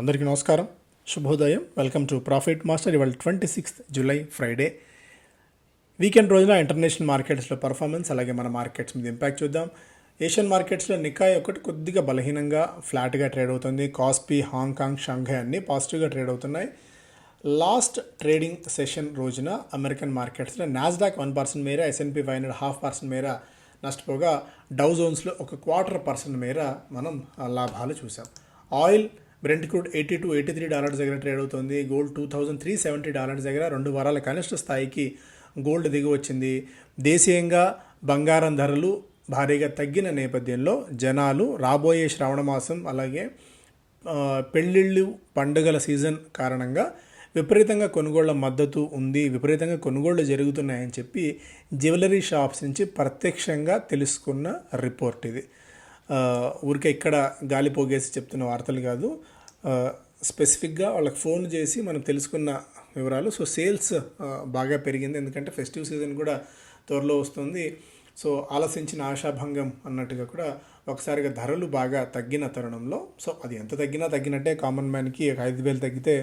అందరికీ నమస్కారం. శుభోదయం. వెల్కమ్ టు ప్రాఫిట్ మాస్టర్ ఇవాళ twenty sixth July Friday weekend రోజున ఇంటర్నేషనల్ మార్కెట్స్లో పర్ఫార్మెన్స్ అలాగే మన మార్కెట్స్ మీద ఇంపాక్ట్ చూద్దాం. ఏషియన్ మార్కెట్స్లో నికాయ్ ఒకటి కొద్దిగా బలహీనంగా ఫ్లాట్గా ట్రేడ్ అవుతుంది. కాస్పీ హాంకాంగ్ షంఘై అన్నీ పాజిటివ్గా ట్రేడ్ అవుతున్నాయి. లాస్ట్ ట్రేడింగ్ సెషన్ రోజున అమెరికన్ మార్కెట్స్లో నాస్డాక్ వన్ పర్సెంట్ మేర S and P five hundred half percent మేర నష్టపోగా డౌ జోన్స్లో ఒక క్వార్టర్ పర్సెంట్ మేర మనం లాభాలు చూసాం oil brent crude eighty two eighty three dollars దగ్గర ట్రేడ్ అవుతుంది. Gold two thousand three seventy dollars దగ్గర రెండు వారాల కనిష్ట స్థాయికి గోల్డ్ దిగి వచ్చింది. దేశీయంగా బంగారం ధరలు భారీగా తగ్గిన నేపథ్యంలో జనాలు రాబోయే శ్రావణ మాసం అలాగే పెళ్ళిళ్ళు పండుగల సీజన్ కారణంగా విపరీతంగా కొనుగోళ్ళ మద్దతు ఉంది. విపరీతంగా కొనుగోళ్ళు జరుగుతున్నాయని చెప్పి జ్యువెలరీ షాప్స్ నుంచి ప్రత్యక్షంగా తెలుసుకున్న రిపోర్ట్ ఇది. ఊరికే ఇక్కడ గాలి పోగేసి చెప్తున్న వార్తలు కాదు. స్పెసిఫిక్గా వాళ్ళకి ఫోన్ చేసి మనం తెలుసుకున్న వివరాలు. సో సేల్స్ బాగా పెరిగింది. ఎందుకంటే ఫెస్టివ్ సీజన్ కూడా త్వరలో వస్తుంది. సో ఆలసించిన ఆశాభంగం అన్నట్టుగా కూడా ఒకసారిగా ధరలు బాగా తగ్గిన తరుణంలో సో అది ఎంత తగ్గినా తగ్గినట్టే. కామన్ మ్యాన్కి ఒక ఐదు వేలు తగ్గితే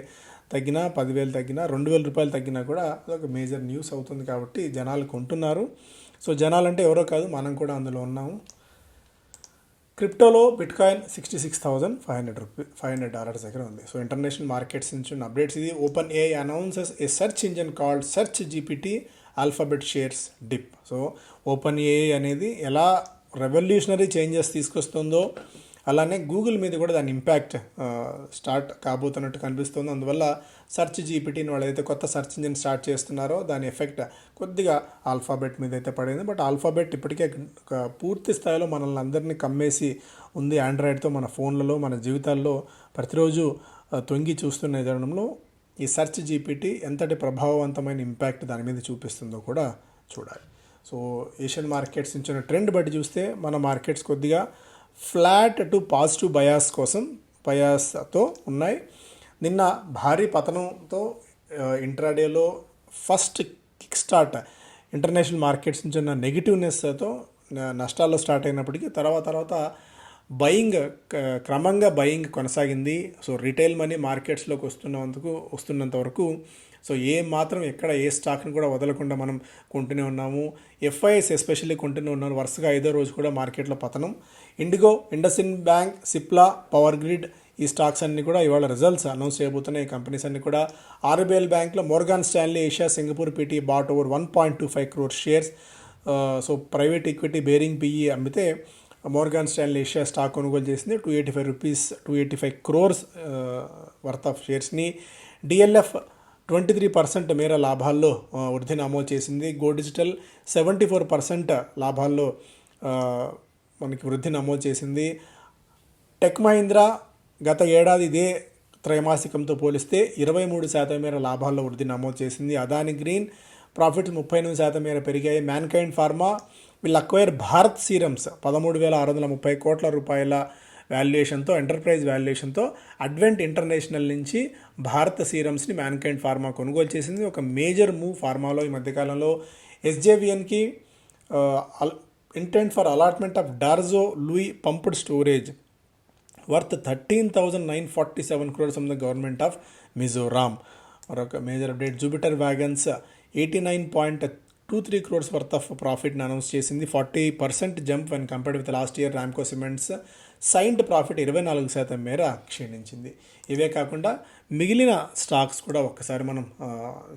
తగ్గినా పదివేలు తగ్గినా రెండు వేల రూపాయలు తగ్గినా కూడా అదొక మేజర్ న్యూస్ అవుతుంది కాబట్టి జనాలు కొంటున్నారు. సో జనాలంటే ఎవరో కాదు మనం కూడా అందులో ఉన్నాము. క్రిప్టోలో bitcoin sixty six thousand five hundred rupee five hundred dollars దగ్గర ఉంది. సో ఇంటర్నేషనల్ మార్కెట్స్ నుంచి ఉన్న అప్డేట్స్ ఇది. OpenAI announces a search engine called SearchGPT Alphabet shares dip so OpenAI అనేది ఎలా రెవల్యూషనరీ చేంజెస్ తీసుకొస్తుందో అలానే గూగుల్ మీద కూడా దాని ఇంపాక్ట్ స్టార్ట్ కాబోతున్నట్టు కనిపిస్తుంది. అందువల్ల సెర్చ్ జీపీటీని వాళ్ళు అయితే కొత్త సెర్చ్ ఇంజిన్ స్టార్ట్ చేస్తున్నారో దాని ఎఫెక్ట్ కొద్దిగా ఆల్ఫాబెట్ మీద అయితే పడింది. బట్ ఆల్ఫాబెట్ ఇప్పటికే పూర్తి స్థాయిలో మనల్ని అందరినీ కమ్మేసి ఉంది ఆండ్రాయిడ్తో మన ఫోన్లలో మన జీవితాల్లో ప్రతిరోజు తొంగి చూస్తున్న విధానంలో ఈ సెర్చ్ జీపీటీ ఎంతటి ప్రభావవంతమైన ఇంపాక్ట్ దాని మీద చూపిస్తుందో కూడా చూడాలి. సో ఏషియన్ మార్కెట్స్ నుంచి ట్రెండ్ బట్టి చూస్తే మన మార్కెట్స్ కొద్దిగా ఫ్లాట్ టు పాజిటివ్ బయాస్ కోసం బయాస్తో ఉన్నాయి. నిన్న భారీ పతనంతో ఇంట్రాడేలో first kick start international markets నుంచి ఉన్న నెగిటివ్నెస్తో నష్టాల్లో స్టార్ట్ అయినప్పటికీ తర్వాత తర్వాత బయింగ్ క- క్రమంగా బయింగ్ కొనసాగింది. సో రిటైల్ మనీ మార్కెట్స్లోకి వస్తున్నందుకు వస్తున్నంత వరకు సో ఏ మాత్రం ఎక్కడ ఏ స్టాక్ని కూడా వదలకుండా మనం కొంటూనే ఉన్నాము. ఎఫ్ఐఎస్ ఎస్పెషల్లీ కొంటూనే ఉన్నాను వరుసగా ఐదో రోజు కూడా మార్కెట్లో పతనం. IndiGo IndusInd bank Cipla power grid ఈ స్టాక్స్ అన్ని కూడా ఇవాళ రిజల్ట్స్ అనౌన్స్ చేయబోతున్నాయి. కంపెనీస్ అన్ని కూడా ఆర్బీఎల్ బ్యాంక్లో Morgan Stanley Asia Singapore PT bought over one point two five crore shares. So private equity Baring PE అమ్మితే మోర్గాన్ స్టాన్లీ ఏషియా స్టాక్ కొనుగోలు చేసింది two eighty five rupees two eighty five crores worth of షేర్స్ని. DLF twenty three percent మేర లాభాల్లో వృద్ధి నమోదు చేసింది. Go digital seventy four percent లాభాల్లో మనకి వృద్ధి నమోదు చేసింది. టెక్ మహీంద్రా గత ఏడాది ఇదే త్రైమాసికంతో పోలిస్తే ఇరవై మూడు శాతం మేర లాభాల్లో వృద్ధి నమోదు చేసింది. అదాని గ్రీన్ ప్రాఫిట్స్ ముప్పై ఎనిమిది శాతం మేర పెరిగాయి. మ్యాన్కైండ్ ఫార్మా వీళ్ళు అక్వైర్ భారత్ సీరమ్స్ పదమూడు వేల ఆరు వందల ముప్పై కోట్ల రూపాయల వాల్యుయేషన్తో ఎంటర్ప్రైజ్ వాల్యుయేషన్తో అడ్వెంట్ ఇంటర్నేషనల్ నుంచి భారత సీరమ్స్ని మ్యాన్కైండ్ ఫార్మా కొనుగోలు చేసింది. ఒక మేజర్ మూవ్ ఫార్మాలో ఈ మధ్యకాలంలో. ఎస్జేవిఎన్కి intent for allotment of Darzo Lui pumped storage worth thirteen thousand nine forty seven crores from the government of Mizoram మరొక major update Jupiter wagons eighty nine point two three crores worth of ప్రాఫిట్ని announce చేసింది. Forty percent jump when compared with last year Ramco cements signed profit ఇరవై నాలుగు శాతం మేర క్షీణించింది. ఇవే కాకుండా మిగిలిన stocks కూడా ఒక్కసారి మనం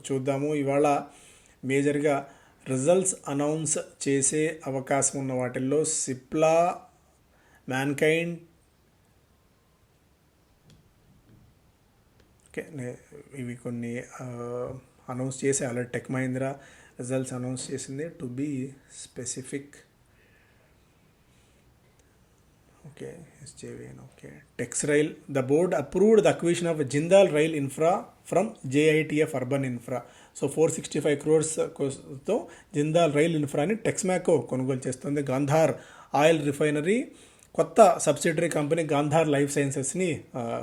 చూద్దాము. ఇవాళ మేజర్గా రిజల్ట్స్ అనౌన్స్ చేసే అవకాశం ఉన్న వాటిల్లో సిప్లా మ్యాన్కైండ్ ఓకే ఇవి కొన్ని అనౌన్స్ చేసే already tech Mahindra results announce చేసింది. To be specific okay SJVN okay tex rail the board approved the acquisition of Jindal rail infra from JITF urban infra so four sixty five crores క్రోర్స్తో Jindal rail ఇన్ఫ్రాని టెక్స్మాకో కొనుగోలు చేస్తుంది. Gandhar oil refinery కొత్త subsidiary company Gandhar life సైన్సెస్ని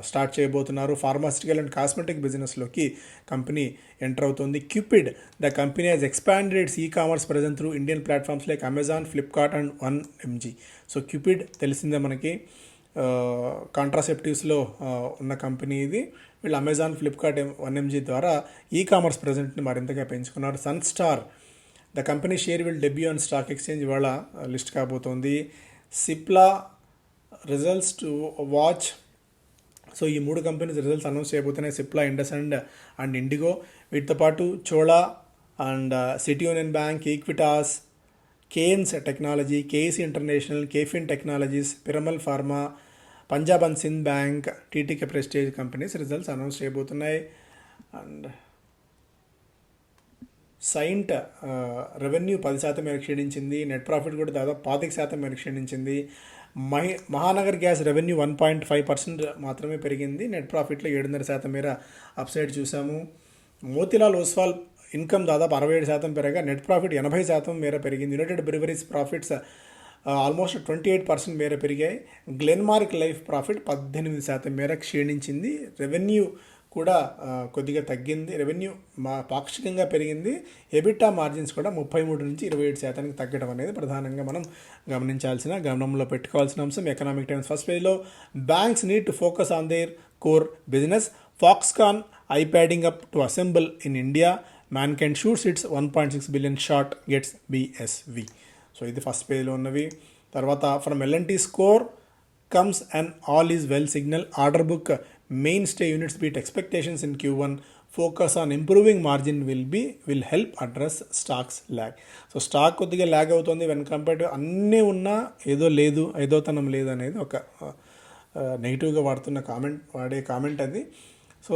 start చేయబోతున్నారు. Pharmaceutical and cosmetic బిజినెస్లోకి company enter అవుతుంది. Cupid the company has expanded its ecommerce present through Indian platforms like Amazon Flipkart and one MG so Cupid తెలిసిందే మనకి కాంట్రాసెప్టివ్స్లో ఉన్న కంపెనీ ఇది. వీళ్ళు అమెజాన్ ఫ్లిప్కార్ట్ వన్ ఎంజీ ద్వారా ఈ కామర్స్ ప్రజెంట్ని మరింతగా పెంచుకున్నారు. Sun star the company share will debut on stock exchange ఇవాళ లిస్ట్ కాబోతోంది. Cipla results to watch so ఈ మూడు companies results announce చేయబోతున్నాయి. Cipla Indus and and IndiGo వీటితో పాటు Chola and city union bank Equitas Kaynes technology KS international KFin technologies Piramal pharma Punjab and Sindh bank TTK Prestige companies results announce చేయబోతున్నాయి. And Cyient revenue పది శాతం మేరకు క్షీణించింది. Net profit కూడా దాదాపు పాతిక శాతం మేరకు క్షీణించింది. Mahi Mahanagar gas revenue one point five percent మాత్రమే పెరిగింది. నెట్ ప్రాఫిట్లో ఏడున్నర శాతం మేర అప్సైడ్ చూసాము. మోతిలాల్ ఓస్వాల్ ఇన్కమ్ దాదాపు అరవై ఏడు శాతం పెరగా నెట్ ప్రాఫిట్ ఎనభై శాతం మేర పెరిగింది. United breweries profits almost twenty eight percent మేర పెరిగాయి. గ్లెన్మార్క్ లైఫ్ ప్రాఫిట్ పద్దెనిమిది శాతం మేర క్షీణించింది. రెవెన్యూ కూడా కొద్దిగా తగ్గింది. రెవెన్యూ మా పాక్షికంగా పెరిగింది. ఎబిటా మార్జిన్స్ కూడా ముప్పై మూడు నుంచి ఇరవై ఏడు శాతానికి తగ్గడం అనేది ప్రధానంగా మనం గమనించాల్సిన గమనంలో పెట్టుకోవాల్సిన అంశం. ఎకనామిక్ టైమ్స్ ఫస్ట్ పేజ్లో banks need to focus on their core business Foxconn iPading up to assemble in India Mankind shoots its one point six billion shot gets BSV so ఇది ఫస్ట్ పేజ్లో ఉన్నవి. తర్వాత from L and T score comes and all is well signal order book mainstay units beat expectations in q1 focus on improving margin will be will help address stocks lag so stock కొద్దిగా lag అవుతుంది. When compare to అన్నీ ఉన్నా ఏదో లేదు ఏదోతనం లేదు అనేది ఒక నెగిటివ్గా వాడుతున్న కామెంట్ వాడే కామెంట్ అది. సో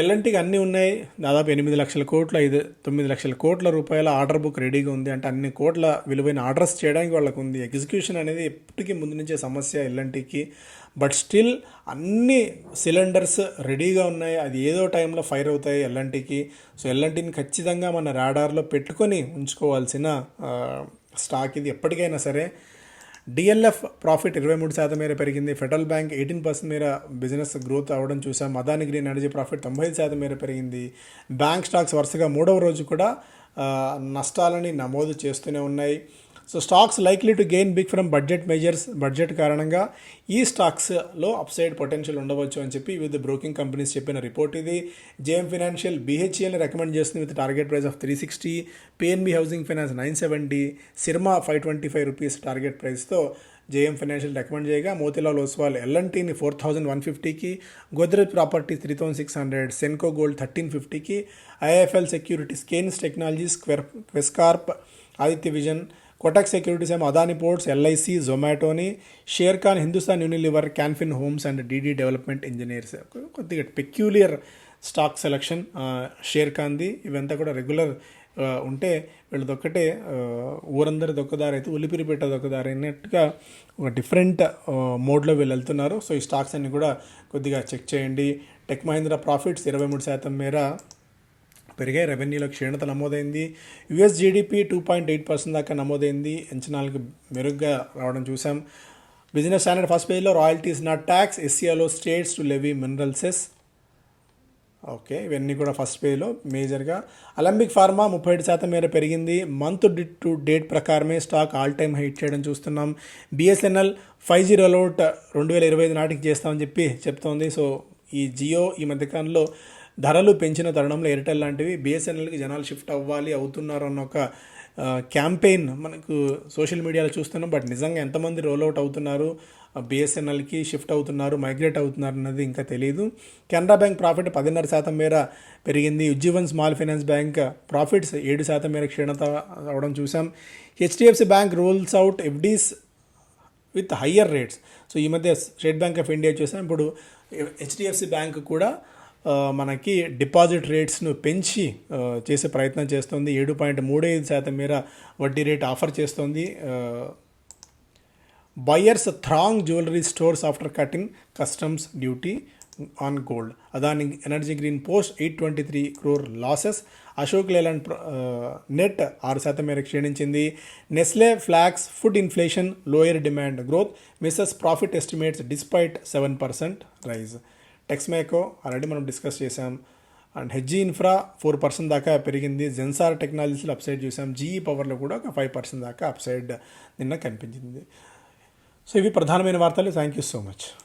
ఎల్ఎన్టీకి అన్నీ ఉన్నాయి. దాదాపు ఎనిమిది లక్షల కోట్ల ఐదు తొమ్మిది లక్షల కోట్ల రూపాయల ఆర్డర్ బుక్ రెడీగా ఉంది. అంటే అన్ని కోట్ల విలువైన ఆర్డర్స్ చేయడానికి వాళ్ళకు ఉంది. ఎగ్జిక్యూషన్ అనేది ఎప్పటికీ ముందు నుంచే సమస్య ఎల్ఎన్టీకి బట్ స్టిల్ అన్ని సిలిండర్స్ రెడీగా ఉన్నాయి. అది ఏదో టైంలో ఫైర్ అవుతాయి ఎల్ఎన్టీకి. సో ఎల్ఎన్టీని ఖచ్చితంగా మన రాడార్లో పెట్టుకొని ఉంచుకోవాల్సిన స్టాక్ ఇది ఎప్పటికైనా సరే. డిఎల్ఎఫ్ ప్రాఫిట్ ఇరవై మూడు శాతం మేర పెరిగింది. ఫెడరల్ బ్యాంక్ ఎయిటీన్ పర్సెంట్ మేర బిజినెస్ గ్రోత్ అవ్వడం చూసాం. అదాని గ్రీన్ ఎనర్జీ ప్రాఫిట్ తొంభై ఐదు శాతం మేర పెరిగింది. బ్యాంక్ స్టాక్స్ వరుసగా మూడవ రోజు కూడా నష్టాలని నమోదు చేస్తూనే ఉన్నాయి. So stocks likely to gain big from budget measures budget కారణంగా ఈ స్టాక్స్లో అప్సైడ్ పొటెన్షియల్ ఉండవచ్చు అని చెప్పి వివిధ బ్రోకింగ్ కంపెనీస్ చెప్పిన రిపోర్ట్ ఇది. జేఎం ఫినాన్షియల్ బీహెచ్ఎల్ని రికమెండ్ చేస్తుంది with target price of three sixty PNB housing finance nine seventy Syrma five twenty five rupees target ప్రైస్తో జేఎం ఫైనాన్షియల్ రికమెండ్ చేయగా మోతిలాల్ ఓస్వాల్ ఎల్ఎన్టీని ఫోర్ థౌసండ్ వన్ ఫిఫ్టీకి Godrej properties three thousand six hundred Senco gold thirteen ఫిఫ్టీకి IIFL securities Cannes technologies క్వెర్ Quess Corp Aditya vision Kotak securities ఏమో Adani ports LIC జొమాటోని Sharekhan Hindustan Unilever Can Fin homes and DD development engineers కొద్దిగా peculiar stock selection షేర్ ఖాన్ది ఇవంతా కూడా regular ఉంటే వీళ్ళదొక్కటే ఆ, ఊరందరి దొక్కదారి అయితే దొక్కదారైనట్టుగా దొక్కదారి ఒక డిఫరెంట్ మోడ్లో వీళ్ళు వెళ్తున్నారు. సో ఈ స్టాక్స్ అన్ని కూడా కొద్దిగా చెక్ చేయండి. టెక్ మహీంద్రా ప్రాఫిట్స్ ఇరవై మూడు శాతం మేర పెరిగాయి. రెవెన్యూలో క్షీణత నమోదైంది. US GDP two point eight percent దాకా నమోదైంది. అంచనాలకు మెరుగ్గా రావడం చూసాం బిజినెస్ స్టాండర్డ్ ఫస్ట్ పేజ్లో రాయల్టీస్ నాట్ ట్యాక్స్ ఎస్సీఆలో స్టేట్స్ టు లెవీ మినరల్సెస్. ఓకే ఇవన్నీ కూడా ఫస్ట్ పేజ్లో మేజర్గా. అలంబిక్ ఫార్మా ముప్పై ఏడు శాతం మేర పెరిగింది. మంత్ టు డేట్ ప్రకారమే స్టాక్ ఆల్ టైమ్ హైట్ చేయడం చూస్తున్నాం. బిఎస్ఎన్ఎల్ ఫైవ్ జీ రోల్అవుట్ రెండు వేల ఇరవై ఐదు నాటికి చేస్తామని చెప్పి చెప్తోంది. సో ఈ జియో ఈ మధ్యకాలంలో ధరలు పెంచిన తరుణంలో ఎయిర్టెల్ లాంటివి బిఎస్ఎన్ఎల్కి జనాలు షిఫ్ట్ అవ్వాలి అవుతున్నారు అన్న ఒక క్యాంపెయిన్ మనకు సోషల్ మీడియాలో చూస్తున్నాం. బట్ నిజంగా ఎంతమంది రోల్అవుట్ అవుతున్నారు? బిఎస్ఎన్ఎల్కి షిఫ్ట్ అవుతున్నారు మైగ్రేట్ అవుతున్నారు అన్నది ఇంకా తెలియదు కెనరా బ్యాంక్ ప్రాఫిట్ పదిన్నర శాతం మేర పెరిగింది. Ujjivan small finance bank profits ఏడు శాతం మేర క్షీణత అవడం చూసాం HDFC bank rolls out FDs with higher rates. So ఈ మధ్య స్టేట్ బ్యాంక్ ఆఫ్ ఇండియా చూసాం. ఇప్పుడు హెచ్డిఎఫ్సి బ్యాంక్ కూడా మనకి డిపాజిట్ రేట్స్ను పెంచి చేసే ప్రయత్నం చేస్తుంది. ఏడు పాయింట్ మూడు ఐదు శాతం మేర వడ్డీ రేట్ ఆఫర్ చేస్తుంది. Buyers throng jewellery stores after cutting customs duty on gold. Adani energy green post eight twenty three crore losses. Ashok Leyland net ఆరు శాతం మేర క్షీణించింది. Nestle flags food inflation lower demand growth. Misses profit estimates despite seven percent rise. Texmaco already మనం discuss చేసాం and HG infra four percent దాకా పెరిగింది. జెన్సార్ టెక్నాలజీలో upside చూసాం GE పవర్లో కూడా ఒక ఫైవ్ పర్సెంట్ దాకా అప్సైడ్ నిన్న కనిపించింది. సో ఇవి ప్రధానమైన వార్తలు. Thank you so much